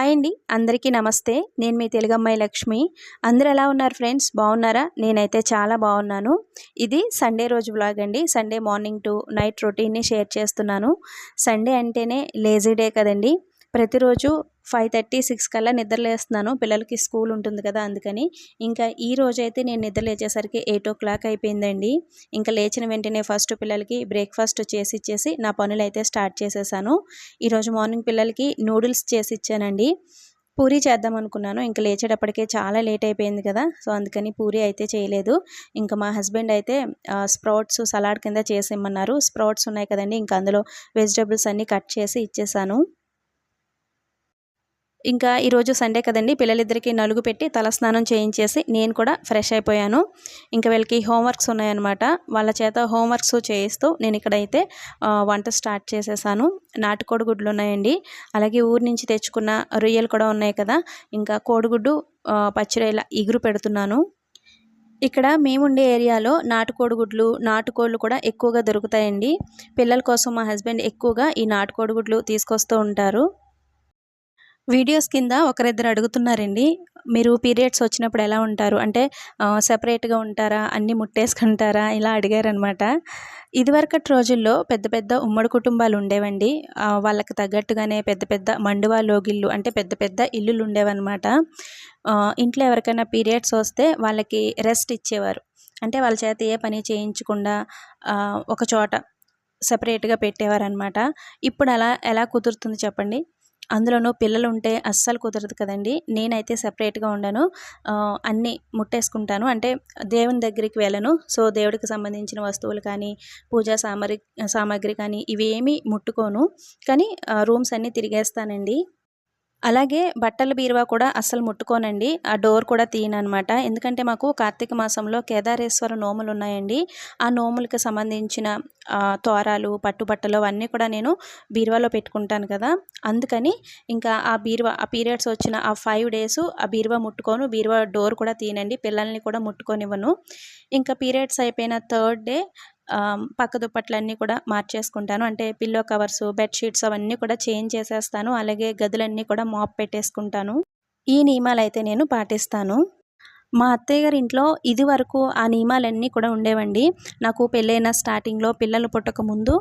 Hi అండి. అందరికీ నమస్తే. నేను మీ తెలుగమ్మాయి లక్ష్మి. అందరు ఎలా ఉన్నారు ఫ్రెండ్స్? బాగున్నారా? నేనైతే చాలా బాగున్నాను. ఇది సండే రోజు బ్లాగ్ అండి. సండే మార్నింగ్ టు నైట్ రొటీన్ని షేర్ చేస్తున్నాను. సండే అంటేనే లేజీ డే కదండి. ప్రతిరోజు ఫైవ్ థర్టీ సిక్స్ కల్లా నిద్రలేస్తున్నాను. పిల్లలకి స్కూల్ ఉంటుంది కదా అందుకని. ఇంకా ఈ రోజైతే నేను నిద్ర లేచేసరికి ఎయిట్ ఓ క్లాక్ అయిపోయిందండి. ఇంకా లేచిన వెంటనే ఫస్ట్ పిల్లలకి బ్రేక్ఫాస్ట్ చేసి ఇచ్చేసి నా పనులు అయితే స్టార్ట్ చేసేసాను. ఈరోజు మార్నింగ్ పిల్లలకి నూడిల్స్ చేసి ఇచ్చానండి. పూరి చేద్దాం అనుకున్నాను. ఇంకా లేచేటప్పటికే చాలా లేట్ అయిపోయింది కదా. సో అందుకని పూరి అయితే చేయలేదు. ఇంకా మా హస్బెండ్ అయితే స్ప్రౌట్స్ సలాడ్ కింద చేసి ఇమ్మన్నారు. స్ప్రౌట్స్ ఉన్నాయి కదండి ఇంకా అందులో వెజిటబుల్స్ అన్నీ కట్ చేసి ఇచ్చేసాను. ఇంకా ఈరోజు సండే కదండి పిల్లలిద్దరికీ నలుగు పెట్టి తలస్నానం చేయించేసి నేను కూడా ఫ్రెష్ అయిపోయాను. ఇంకా వీళ్ళకి హోంవర్క్స్ ఉన్నాయన్నమాట. వాళ్ళ చేత హోంవర్క్స్ చేయిస్తూ నేను ఇక్కడైతే వంట స్టార్ట్ చేసేసాను. నాటుకోడి గుడ్లు ఉన్నాయండి. అలాగే ఊరి నుంచి తెచ్చుకున్న రొయ్యలు కూడా ఉన్నాయి కదా. ఇంకా కోడిగుడ్డు పచ్చిరొయ్యల ఇగురు పెడుతున్నాను. ఇక్కడ మేముండే ఏరియాలో నాటుకోడిగుడ్లు నాటుకోళ్ళు కూడా ఎక్కువగా దొరుకుతాయండి. పిల్లల కోసం మా హస్బెండ్ ఎక్కువగా ఈ నాటుకోడిగుడ్లు తీసుకొస్తూ ఉంటారు. వీడియోస్ కింద ఒకరిద్దరు అడుగుతున్నారండి మీరు పీరియడ్స్ వచ్చినప్పుడు ఎలా ఉంటారు? అంటే సపరేట్గా ఉంటారా? అన్నీ ముట్టేసుకుంటారా? ఇలా అడిగారనమాట ఇదివరకటి రోజుల్లో పెద్ద పెద్ద ఉమ్మడి కుటుంబాలు ఉండేవండి. వాళ్ళకి తగ్గట్టుగానే పెద్ద పెద్ద మండువా లోగిళ్ళు అంటే పెద్ద పెద్ద ఇల్లులు ఉండేవన్నమాట. ఇంట్లో ఎవరికైనా పీరియడ్స్ వస్తే వాళ్ళకి రెస్ట్ ఇచ్చేవారు. అంటే వాళ్ళ చేత ఏ పని చేయించకుండా ఒక చోట సపరేట్గా పెట్టేవారనమాట ఇప్పుడు అలా ఎలా కుదురుతుంది చెప్పండి? అందులోనూ పిల్లలు ఉంటే అస్సలు కుదరదు కదండి. నేనైతే సపరేట్గా ఉండను. అన్నీ ముట్టేసుకుంటాను. అంటే దేవుని దగ్గరికి వెళ్ళను. సో దేవుడికి సంబంధించిన వస్తువులు కానీ పూజా సామరి సామాగ్రి కానీ ఇవేమీ ముట్టుకోను. కానీ రూమ్స్ అన్నీ తిరిగేస్తానండి. అలాగే బట్టల బీరువా కూడా అస్సలు ముట్టుకోనండి. ఆ డోర్ కూడా తీయనమాట ఎందుకంటే మాకు కార్తీక మాసంలో కేదారేశ్వర నోములు ఉన్నాయండి. ఆ నోములకి సంబంధించిన తోరాలు పట్టుబట్టలు అవన్నీ కూడా నేను బీరువాలో పెట్టుకుంటాను కదా. అందుకని ఇంకా ఆ బీరువా ఆ పీరియడ్స్ వచ్చిన ఆ ఫైవ్ డేస్ ఆ బీరువా ముట్టుకోను. బీరువా డోర్ కూడా తీయనండి. పిల్లల్ని కూడా ముట్టుకోనివ్వను. ఇంకా పీరియడ్స్ అయిపోయిన థర్డ్ డే పక్క దుప్పట్లన్నీ కూడా మార్చేసుకుంటాను. అంటే పిల్లో కవర్స్ బెడ్షీట్స్ అవన్నీ కూడా చేంజ్ చేసేస్తాను. అలాగే గదులన్నీ కూడా మాప్ పెట్టేసుకుంటాను. ఈ నియమాలు అయితే నేను పాటిస్తాను. మా అత్తయ్య గారి ఇంట్లో ఇది వరకు ఆ నియమాలన్నీ కూడా ఉండేవండి. నాకు పెళ్ళైన స్టార్టింగ్లో పిల్లలు పుట్టక ముందు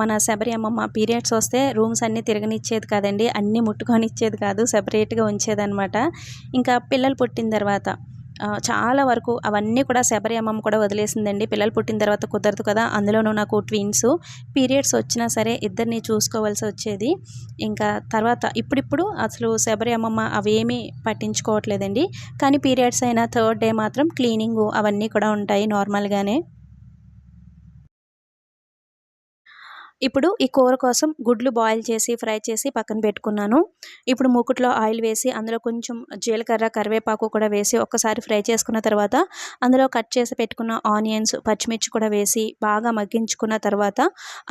మన శబరి అమ్మమ్మ పీరియడ్స్ వస్తే రూమ్స్ అన్నీ తిరగనిచ్చేది కాదండి. అన్నీ ముట్టుకొని ఇచ్చేది కాదు. సపరేట్గా ఉంచేదనమాట ఇంకా పిల్లలు పుట్టిన తర్వాత చాలా వరకు అవన్నీ కూడా శబరి అమ్మమ్మ కూడా వదిలేసిందండి. పిల్లలు పుట్టిన తర్వాత కుదరదు కదా అందులోనూ నాకు ట్విన్స్ పీరియడ్స్ వచ్చినా సరే ఇద్దరిని చూసుకోవాల్సి వచ్చేది. ఇంకా తర్వాత ఇప్పుడిప్పుడు అసలు శబరి అమ్మమ్మ అవేమీ పట్టించుకోవట్లేదండి. కానీ పీరియడ్స్ అయిన థర్డ్ డే మాత్రం క్లీనింగు అవన్నీ కూడా ఉంటాయి నార్మల్గానే ఇప్పుడు ఈ కూర కోసం గుడ్లు బాయిల్ చేసి ఫ్రై చేసి పక్కన పెట్టుకున్నాను. ఇప్పుడు మూకుట్లో ఆయిల్ వేసి అందులో కొంచెం జీలకర్ర కరివేపాకు కూడా వేసి ఒక్కసారి ఫ్రై చేసుకున్న తర్వాత అందులో కట్ చేసి పెట్టుకున్న ఆనియన్స్ పచ్చిమిర్చి కూడా వేసి బాగా మగ్గించుకున్న తర్వాత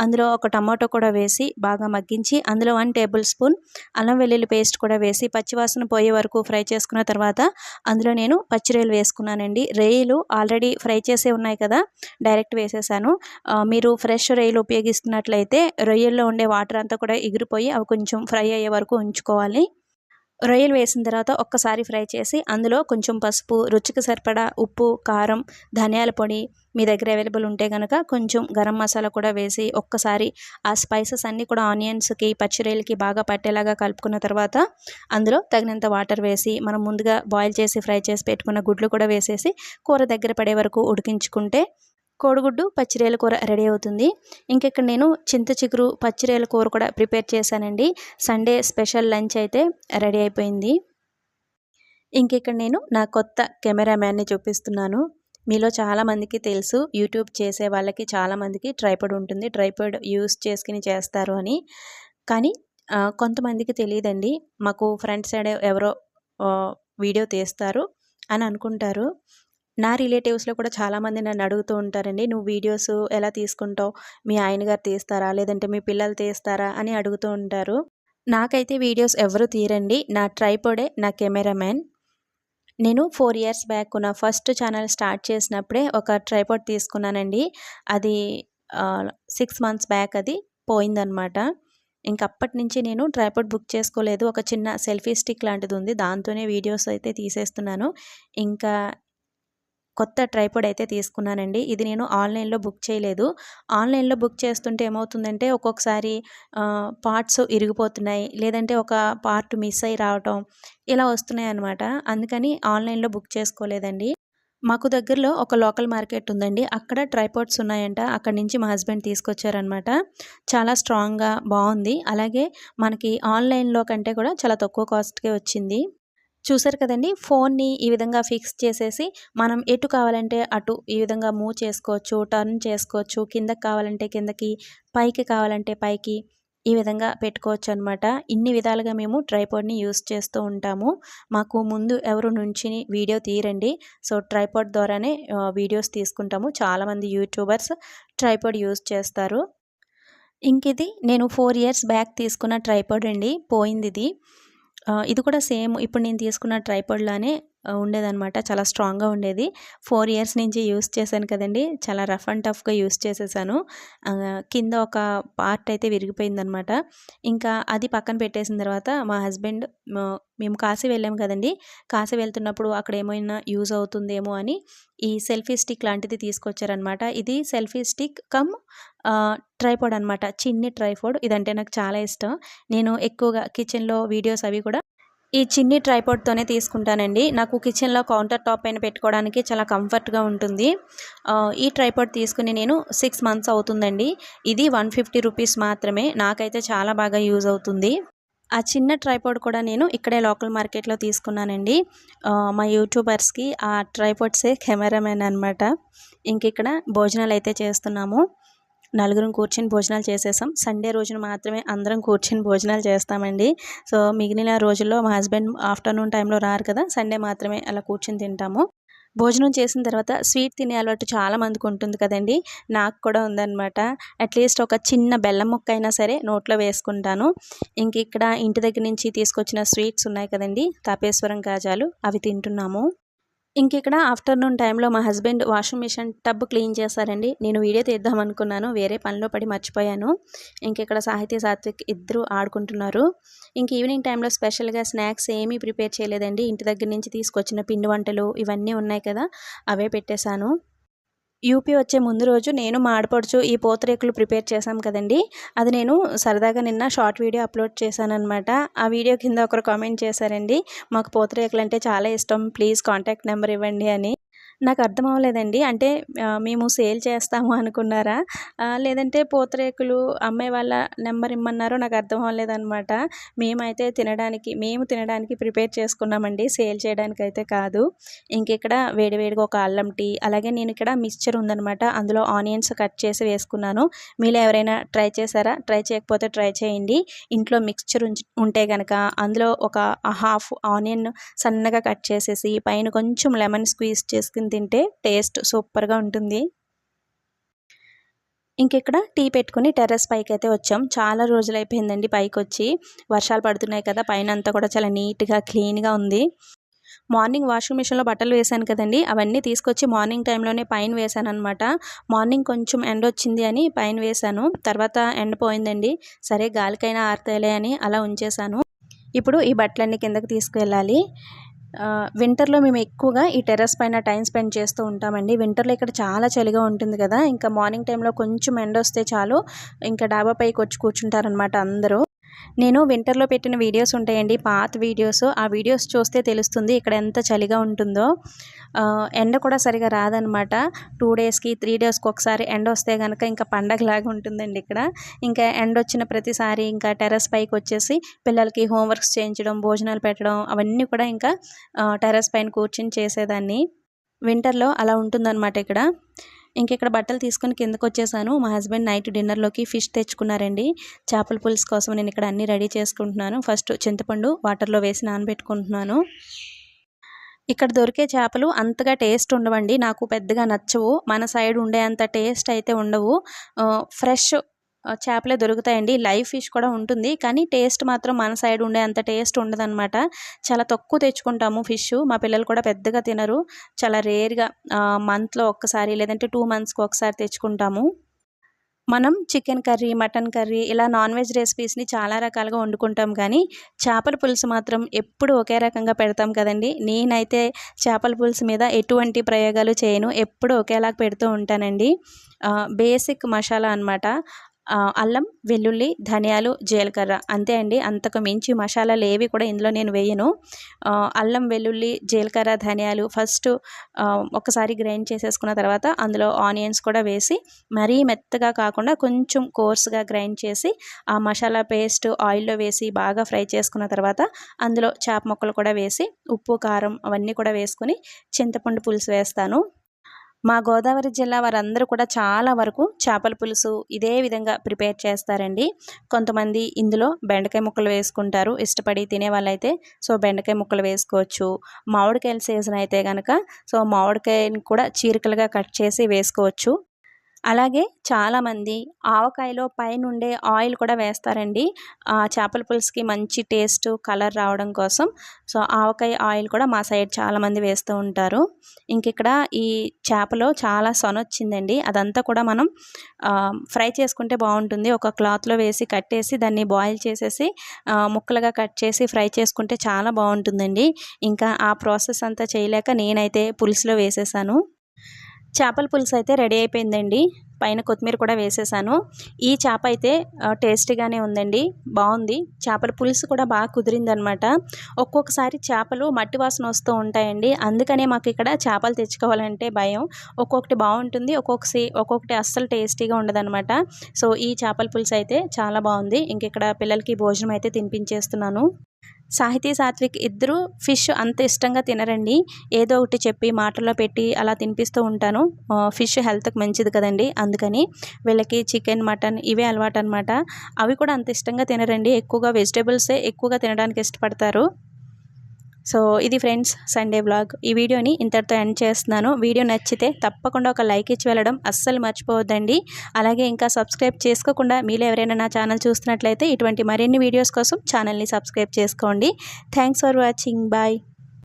అందులో ఒక టమాటో కూడా వేసి బాగా మగ్గించి అందులో వన్ టేబుల్ స్పూన్ అల్లం వెల్లుల్లి పేస్ట్ కూడా వేసి పచ్చివాసన పోయే వరకు ఫ్రై చేసుకున్న తర్వాత అందులో నేను పచ్చిరేలు వేసుకున్నానండి. రేయిలు ఆల్రెడీ ఫ్రై చేసే ఉన్నాయి కదా డైరెక్ట్ వేసేసాను. మీరు ఫ్రెష్ రేయిలు ఉపయోగిస్తున్నట్లయితే అయితే రొయ్యల్లో ఉండే వాటర్ అంతా కూడా ఎగిరిపోయి అవి కొంచెం ఫ్రై అయ్యే వరకు ఉంచుకోవాలి. రొయ్యలు వేసిన తర్వాత ఒక్కసారి ఫ్రై చేసి అందులో కొంచెం పసుపు రుచికి సరిపడా ఉప్పు కారం ధనియాల పొడి మీ దగ్గర అవైలబుల్ ఉంటే కనుక కొంచెం గరం మసాలా కూడా వేసి ఒక్కసారి ఆ స్పైసెస్ అన్నీ కూడా ఆనియన్స్కి పచ్చిరొయ్యలకి బాగా పట్టేలాగా కలుపుకున్న తర్వాత అందులో తగినంత వాటర్ వేసి మనం ముందుగా బాయిల్ చేసి ఫ్రై చేసి పెట్టుకున్న గుడ్లు కూడా వేసేసి కూర దగ్గర పడే వరకు ఉడికించుకుంటే కోడిగుడ్డు పచ్చిరేల కూర రెడీ అవుతుంది. ఇంకెక్కడ నేను చింత చిగురు పచ్చిరేల కూర కూడా ప్రిపేర్ చేశానండి. సండే స్పెషల్ లంచ్ అయితే రెడీ అయిపోయింది. ఇంకెక్కడ నేను నా కొత్త కెమెరామ్యాన్ని చూపిస్తున్నాను. మీలో చాలామందికి తెలుసు యూట్యూబ్ చేసే వాళ్ళకి చాలామందికి ట్రైపాడ్ ఉంటుంది. ట్రైపాడ్ యూస్ చేసుకుని చేస్తారు అని. కానీ కొంతమందికి తెలియదండి. మాకు ఫ్రంట్ సైడ్ ఎవరో వీడియో తీస్తారు అని అనుకుంటారు. నా రిలేటివ్స్లో కూడా చాలామంది నన్ను అడుగుతూ ఉంటారండి నువ్వు వీడియోస్ ఎలా తీసుకుంటావు? మీ ఆయన గారు తీస్తారా? లేదంటే మీ పిల్లలు తీస్తారా? అని అడుగుతూ ఉంటారు. నాకైతే వీడియోస్ ఎవరు తీరండి. నా ట్రైపోడే నా కెమెరామ్యాన్. నేను ఫోర్ ఇయర్స్ బ్యాక్ నా ఫస్ట్ ఛానల్ స్టార్ట్ చేసినప్పుడే ఒక ట్రైపోడ్ తీసుకున్నానండి. అది సిక్స్ మంత్స్ బ్యాక్ అది పోయిందనమాట ఇంక అప్పటి నుంచి నేను ట్రైపోడ్ బుక్ చేసుకోలేదు. ఒక చిన్న సెల్ఫీ స్టిక్ లాంటిది ఉంది దాంతోనే వీడియోస్ అయితే తీసేస్తున్నాను. ఇంకా కొత్త ట్రైపోడ్ అయితే తీసుకున్నానండి. ఇది నేను ఆన్లైన్లో బుక్ చేయలేదు. ఆన్లైన్లో బుక్ చేస్తుంటే ఏమవుతుందంటే ఒక్కొక్కసారి పార్ట్స్ ఇరిగిపోతున్నాయి. లేదంటే ఒక పార్ట్ మిస్ అయి రావటం ఇలా వస్తున్నాయి అనమాట అందుకని ఆన్లైన్లో బుక్ చేసుకోలేదండి. మాకు దగ్గరలో ఒక లోకల్ మార్కెట్ ఉందండి. అక్కడ ట్రైపోర్ట్స్ ఉన్నాయంట. అక్కడి నుంచి మా హస్బెండ్ తీసుకొచ్చారనమాట చాలా స్ట్రాంగ్గా బాగుంది అలాగే మనకి ఆన్లైన్లో కంటే కూడా చాలా తక్కువ కాస్ట్కే వచ్చింది. చూసారు కదండి ఫోన్ని ఈ విధంగా ఫిక్స్ చేసేసి మనం ఎటు కావాలంటే అటు ఈ విధంగా మూవ్ చేసుకోవచ్చు టర్న్ చేసుకోవచ్చు కిందకి కావాలంటే కిందకి పైకి కావాలంటే పైకి ఈ విధంగా పెట్టుకోవచ్చు అనమాట ఇన్ని విధాలుగా మేము ట్రైపాడ్ని యూస్ చేస్తూ ఉంటాము. మాకు ముందు ఎవరు నుంచి వీడియో తీరండి సో ట్రైపాడ్ ద్వారానే వీడియోస్ తీసుకుంటాము. చాలామంది యూట్యూబర్స్ ట్రైపాడ్ యూస్ చేస్తారు. ఇంక ఇది నేను ఫోర్ ఇయర్స్ బ్యాక్ తీసుకున్న ట్రైపాడ్ అండి. పోయింది ఇది ఇది కూడా సేమ్. ఇప్పుడు నేను తీసుకున్న ట్రైపాడ్లానే ఉండేదన్నమాట. చాలా స్ట్రాంగ్గా ఉండేది. ఫోర్ ఇయర్స్ నుంచి యూస్ చేశాను కదండి. చాలా రఫ్ అండ్ టఫ్గా యూస్ చేసేసాను. కింద ఒక పార్ట్ అయితే విరిగిపోయిందనమాట ఇంకా అది పక్కన పెట్టేసిన తర్వాత మా హస్బెండ్ మేము కాశీ వెళ్ళాం కదండి. కాశీ వెళ్తున్నప్పుడు అక్కడ ఏమైనా యూజ్ అవుతుందేమో అని ఈ సెల్ఫీ స్టిక్ లాంటిది తీసుకొచ్చారనమాట ఇది సెల్ఫీ స్టిక్ కమ్ ట్రైపోడ్ అనమాట చిన్ని ట్రైపోడ్. ఇదంటే నాకు చాలా ఇష్టం. నేను ఎక్కువగా కిచెన్లో వీడియోస్ అవి కూడా ఈ చిన్ని ట్రైపాడ్తోనే తీసుకుంటానండి. నాకు కిచెన్లో కౌంటర్ టాప్ పైన పెట్టుకోవడానికి చాలా కంఫర్ట్గా ఉంటుంది. ఈ ట్రైపాడ్ తీసుకుని నేను సిక్స్ మంత్స్ అవుతుందండి. ఇది వన్ ఫిఫ్టీ రూపీస్ మాత్రమే. నాకైతే చాలా బాగా యూజ్ అవుతుంది. ఆ చిన్న ట్రైపాడ్ కూడా నేను ఇక్కడే లోకల్ మార్కెట్లో తీసుకున్నానండి. మా యూట్యూబర్స్కి ఆ ట్రైపాడ్సే కెమెరామెన్ అనమాట ఇంక ఇక్కడ భోజనాలు అయితే చేస్తున్నాము. నలుగురం కూర్చొని భోజనాలు చేసేసాం. సండే రోజున మాత్రమే అందరం కూర్చొని భోజనాలు చేస్తామండి. సో మిగిలిన రోజుల్లో మా హస్బెండ్ ఆఫ్టర్నూన్ టైంలో రారు కదా సండే మాత్రమే అలా కూర్చొని తింటాము. భోజనం చేసిన తర్వాత స్వీట్ తినే అలవాటు చాలా మందికి ఉంటుంది కదండి. నాకు కూడా ఉందన్నమాట. అట్లీస్ట్ ఒక చిన్న బెల్లం ముక్క అయినా సరే నోట్లో వేసుకుంటాను. ఇంక ఇక్కడ ఇంటి దగ్గర నుంచి తీసుకొచ్చిన స్వీట్స్ ఉన్నాయి కదండి తాపేశ్వరం కాజాలు అవి తింటున్నాము. ఇంక ఇక్కడ ఆఫ్టర్నూన్ టైంలో మా husband washing machine tub clean చేస్తారండి. నేను వీడియో తీద్దాం అనుకున్నాను. వేరే పనిలో పడి మర్చిపోయాను. ఇంక ఇక్కడ సాహిత్య సాత్విక్ ఇద్దరు ఆడుకుంటున్నారు. ఇంక ఈవినింగ్ టైంలో స్పెషల్గా స్నాక్స్ ఏమీ ప్రిపేర్ చేయలేదండి. ఇంటి దగ్గర నుంచి తీసుకొచ్చిన పిండి వంటలు ఇవన్నీ ఉన్నాయి కదా అవే పెట్టేశాను. యూపీ వచ్చే ముందు రోజు నేను మాడపడుచు ఈ పూతరేకులు ప్రిపేర్ చేశాం కదండి. అది నేను సరదాగా నిన్న షార్ట్ వీడియో అప్లోడ్ చేశాను అనమాట ఆ వీడియో కింద ఒకరు కామెంట్ చేశారండి మాకు పూతరేకులు అంటే చాలా ఇష్టం ప్లీజ్ కాంటాక్ట్ నెంబర్ ఇవ్వండి అని. నాకు అర్థం అవ్వలేదండి. అంటే మేము సేల్ చేస్తాము అనుకున్నారా? లేదంటే పూతరేకులు అమ్మాయి వాళ్ళ నెంబర్ ఇమ్మన్నారో నాకు అర్థం అవ్వలేదన్నమాట. మేమైతే తినడానికి మేము తినడానికి ప్రిపేర్ చేసుకున్నామండి. సేల్ చేయడానికి అయితే కాదు. ఇంకెక్కడ వేడివేడిగా ఒక అల్లం టీ అలాగే నేను ఇక్కడ మిక్చర్ ఉందనమాట అందులో ఆనియన్స్ కట్ చేసి వేసుకున్నాను. మీలో ఎవరైనా ట్రై చేశారా? ట్రై చేయకపోతే ట్రై చేయండి. ఇంట్లో మిక్చర్ ఉంటే కనుక అందులో ఒక హాఫ్ ఆనియన్ సన్నగా కట్ చేసేసి పైన కొంచెం లెమన్ స్క్వీజ్ చేసుకుని తింటే టేస్ట్ సూపర్గా ఉంటుంది. ఇంకెక్కడ టీ పెట్టుకుని టెర్రస్ పైకి అయితే వచ్చాం. చాలా రోజులు అయిపోయిందండి పైకి వచ్చి వర్షాలు పడుతున్నాయి కదా పైన అంతా కూడా చాలా నీట్గా క్లీన్గా ఉంది. మార్నింగ్ వాషింగ్ మిషన్లో బట్టలు వేశాను కదండి. అవన్నీ తీసుకొచ్చి మార్నింగ్ టైంలోనే పైన వేశాను అనమాట మార్నింగ్ కొంచెం ఎండ వచ్చింది అని పైన వేశాను. తర్వాత ఎండ పోయిందండి. సరే గాలికైనా ఆరుతాయిలే అని అలా ఉంచేశాను. ఇప్పుడు ఈ బట్టలన్నీ కిందకి తీసుకువెళ్ళాలి. వింటర్లో మేము ఎక్కువగా ఈ టెర్రస్ పైన టైం స్పెండ్ చేస్తూ ఉంటామండి. వింటర్లో ఇక్కడ చాలా చలిగా ఉంటుంది కదా. ఇంకా మార్నింగ్ టైంలో కొంచెం ఎండ వస్తే చాలు. ఇంకా డాబా పైకి వచ్చి కూర్చుంటారనమాట అందరూ. నేను వింటర్లో పెట్టిన వీడియోస్ ఉంటాయండి పాత వీడియోస్ ఆ వీడియోస్ చూస్తే తెలుస్తుంది ఇక్కడ ఎంత చలిగా ఉంటుందో. ఎండ కూడా సరిగా రాదనమాట. టూ డేస్కి త్రీ డేస్కి ఒకసారి ఎండ వస్తే కనుక ఇంకా పండగలాగా ఉంటుందండి ఇక్కడ. ఇంకా ఎండ వచ్చిన ప్రతిసారి ఇంకా టెర్రస్ పైకి వచ్చేసి పిల్లలకి హోంవర్క్స్ చేయించడం భోజనాలు పెట్టడం అవన్నీ కూడా ఇంకా టెర్రస్ పైన కూర్చొని చేసేదాన్ని. వింటర్లో అలా ఉంటుందన్నమాట ఇక్కడ. ఇంక ఇక్కడ బట్టలు తీసుకొని కిందకు వచ్చేసాను. మా హస్బెండ్ నైట్ డిన్నర్లోకి ఫిష్ తెచ్చుకున్నారండి. చేపల పులుసు కోసం నేను ఇక్కడ అన్నీ రెడీ చేసుకుంటున్నాను. ఫస్ట్ చింతపండు వాటర్లో వేసి నానబెట్టుకుంటున్నాను. ఇక్కడ దొరికే చేపలు అంతగా టేస్ట్ ఉండవండి. నాకు పెద్దగా నచ్చవు. మన సైడ్ ఉండే అంత టేస్ట్ అయితే ఉండవు. ఫ్రెష్ చేపలే దొరుకుతాయండి. లైవ్ ఫిష్ కూడా ఉంటుంది. కానీ టేస్ట్ మాత్రం మన సైడ్ ఉండే అంత టేస్ట్ ఉండదన్నమాట. చాలా తక్కువ తెచ్చుకుంటాము ఫిష్. మా పిల్లలు కూడా పెద్దగా తినరు. చాలా రేర్గా మంత్లో ఒక్కసారి లేదంటే టూ మంత్స్కి ఒకసారి తెచ్చుకుంటాము. మనం చికెన్ కర్రీ మటన్ కర్రీ ఇలా నాన్ వెజ్ రెసిపీస్ని చాలా రకాలుగా వండుకుంటాం. కానీ చేపల పులుసు మాత్రం ఎప్పుడు ఒకే రకంగా పెడతాం కదండి. నేనైతే చేపల పులుసు మీద ఎటువంటి ప్రయోగాలు చేయను. ఎప్పుడు ఒకేలాగా పెడుతూ ఉంటానండి. బేసిక్ మసాలా అనమాట అల్లం వెల్లుల్లి ధనియాలు జీలకర్ర. అంతే అండి. అంతకు మించి మసాలాలు ఏవి కూడా ఇందులో నేను వేయను. అల్లం వెల్లుల్లి జీలకర్ర ధనియాలు ఫస్ట్ ఒకసారి గ్రైండ్ చేసేసుకున్న తర్వాత అందులో ఆనియన్స్ కూడా వేసి మరీ మెత్తగా కాకుండా కొంచెం కోర్స్గా గ్రైండ్ చేసి ఆ మసాలా పేస్ట్ ఆయిల్లో వేసి బాగా ఫ్రై చేసుకున్న తర్వాత అందులో చేప ముక్కలు కూడా వేసి ఉప్పు కారం అవన్నీ కూడా వేసుకుని చింతపండు పులుసు వేస్తాను. మా గోదావరి జిల్లా వారందరూ కూడా చాలా వరకు చేపల పులుసు ఇదే విధంగా ప్రిపేర్ చేస్తారండి. కొంతమంది ఇందులో బెండకాయ ముక్కలు వేసుకుంటారు. ఇష్టపడి తినే వాళ్ళైతే సో బెండకాయ ముక్కలు వేసుకోవచ్చు. మామిడికాయల సీజన్ అయితే కనుక సో మామిడికాయని కూడా చీరికలుగా కట్ చేసి వేసుకోవచ్చు. అలాగే చాలామంది ఆవకాయలో పైనుండే ఆయిల్ కూడా వేస్తారండి. చేపల పులుసుకి మంచి టేస్ట్ కలర్ రావడం కోసం. సో ఆవకాయ ఆయిల్ కూడా మా సైడ్ చాలామంది వేస్తూ ఉంటారు. ఇంకిక్కడ ఈ చేపలో చాలా సొనొచ్చిందండి. అదంతా కూడా మనం ఫ్రై చేసుకుంటే బాగుంటుంది. ఒక క్లాత్లో వేసి కట్టేసి దాన్ని బాయిల్ చేసేసి ముక్కలుగా కట్ చేసి ఫ్రై చేసుకుంటే చాలా బాగుంటుందండి. ఇంకా ఆ ప్రాసెస్ అంతా చేయలేక నేనైతే పులుసులో వేసేసాను. చేపల పులుసు అయితే రెడీ అయిపోయిందండి. పైన కొత్తిమీర కూడా వేసేసాను. ఈ చేప అయితే టేస్టీగానే ఉందండి. బాగుంది. చేపల పులుసు కూడా బాగా కుదిరిందనమాట. ఒక్కొక్కసారి చేపలు మట్టి వాసన వస్తూ ఉంటాయండి. అందుకనే మాకు ఇక్కడ చేపలు తెచ్చుకోవాలంటే భయం. ఒక్కొక్కటి బాగుంటుంది ఒక్కొక్కసి ఒక్కొక్కటి అస్సలు టేస్టీగా ఉండదనమాట. సో ఈ చేపల పులుసు అయితే చాలా బాగుంది. ఇంక ఇక్కడ పిల్లలకి భోజనం అయితే తినిపించేస్తున్నాను. సాహితీ సాత్విక్ ఇద్దరు ఫిష్ అంత ఇష్టంగా తినరండి. ఏదో ఒకటి చెప్పి మాటల్లో పెట్టి అలా తినిపిస్తూ ఉంటాను. ఫిష్ హెల్త్కి మంచిది కదండి. అందుకని వీళ్ళకి చికెన్ మటన్ ఇవే అలవాటు అనమాట అవి కూడా అంత ఇష్టంగా తినరండి. ఎక్కువగా వెజిటేబుల్సే ఎక్కువగా తినడానికి ఇష్టపడతారు. సో ఇది ఫ్రెండ్స్ సండే బ్లాగ్. ఈ వీడియోని ఇంతటితో ఎండ్ చేస్తున్నాను. వీడియో నచ్చితే తప్పకుండా ఒక లైక్ ఇచ్చి వెళ్ళడం అస్సలు మర్చిపోవద్దండి. అలాగే ఇంకా సబ్స్క్రైబ్ చేసుకోకుండా మీరు ఎవరైనా నా ఛానల్ చూస్తున్నట్లయితే ఇటువంటి మరిన్ని వీడియోస్ కోసం ఛానల్ని సబ్స్క్రైబ్ చేసుకోండి. Thanks for watching. బాయ్.